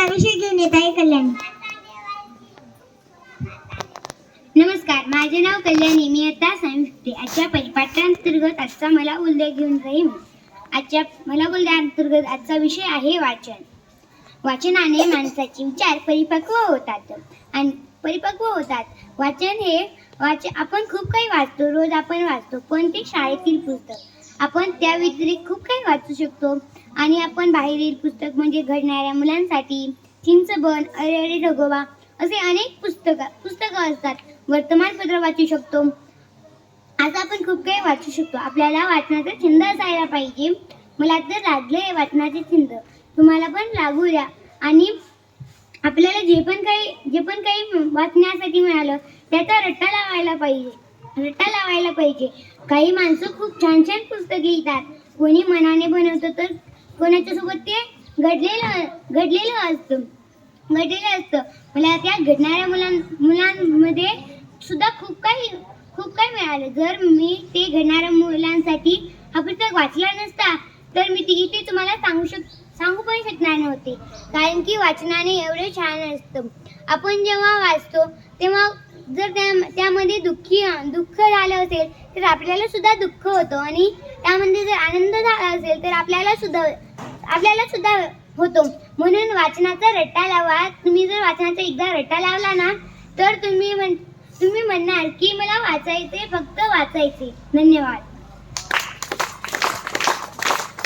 कोणता विषय घेऊन येत आहे कल्याणी. नमस्कार माझे नाव कल्याणी मी आता सांगते आजच्या परिपाठांतर्गत आजचा मला उल्लेख घेऊन राहील आजच्या मला उल्लेखांतर्गत आजचा विषय आहे वाचन. वाचनाने माणसाचे विचार परिपक्व होतात. आणि परिपक्व होतात. वाचन हे वाच आपण खूप काही वाचतो रोज आपण वाचतो पण ते शाळेतील पुस्तक. आपण त्या व्यतिरिक्त खूप काही वाचू शकतो. आणि आपण बाहेरील पुस्तक म्हणजे घडणाऱ्या मुलांसाठी चिंचबन अरे अरे ढगोबा असे अनेक पुस्तकं पुस्तकं असतात. वर्तमानपत्र वाचू शकतो. आज आपण खूप काही वाचू शकतो. आपल्याला वाचनाचा छंद असायला पाहिजे. मला तर आहे वाचनाचे छंद. तुम्हाला पण लागू द्या. आणि आपल्याला जे पण काही जे पण काही वाचण्यासाठी मिळालं त्याचा रट्टा लावायला पाहिजे. रट्टा लावायला पाहिजे. काही माणसं खूप छान छान पुस्तके लिहितात. कोणी मनाने बनवतं तर कोणाच्या सोबत ते घडलेलं घडलेलं असतं. घडलेलं असतं. मला त्या घडणाऱ्या मुलां मुलांमध्ये सुद्धा खूप काही खूप काही मिळालं. जर मी ते घडणाऱ्या मुलांसाठी हा पुस्तक वाचला नसता तर मी ती इथे तुम्हाला सांगू शक सांगू पण शकणार नव्हते. कारण की वाचनाने एवढे छान असतं. आपण जेव्हा वाचतो तेव्हा जर त्या त्यामध्ये दुःखी दुःख झालं असेल तर आपल्याला सुद्धा दुःख होतं. आणि त्यामध्ये जर आनंद झाला असेल तर आपल्याला सुद्धा आपल्याला सुद्धा होतो. म्हणून वाचनाचा रट्टा लावा. तुम्ही जर वाचनाचा एकदा रट्टा लावला ना तर तुम्ही म्हण तुम्ही म्हणणार की मला वाचायचे फक्त वाचायचे धन्यवाद.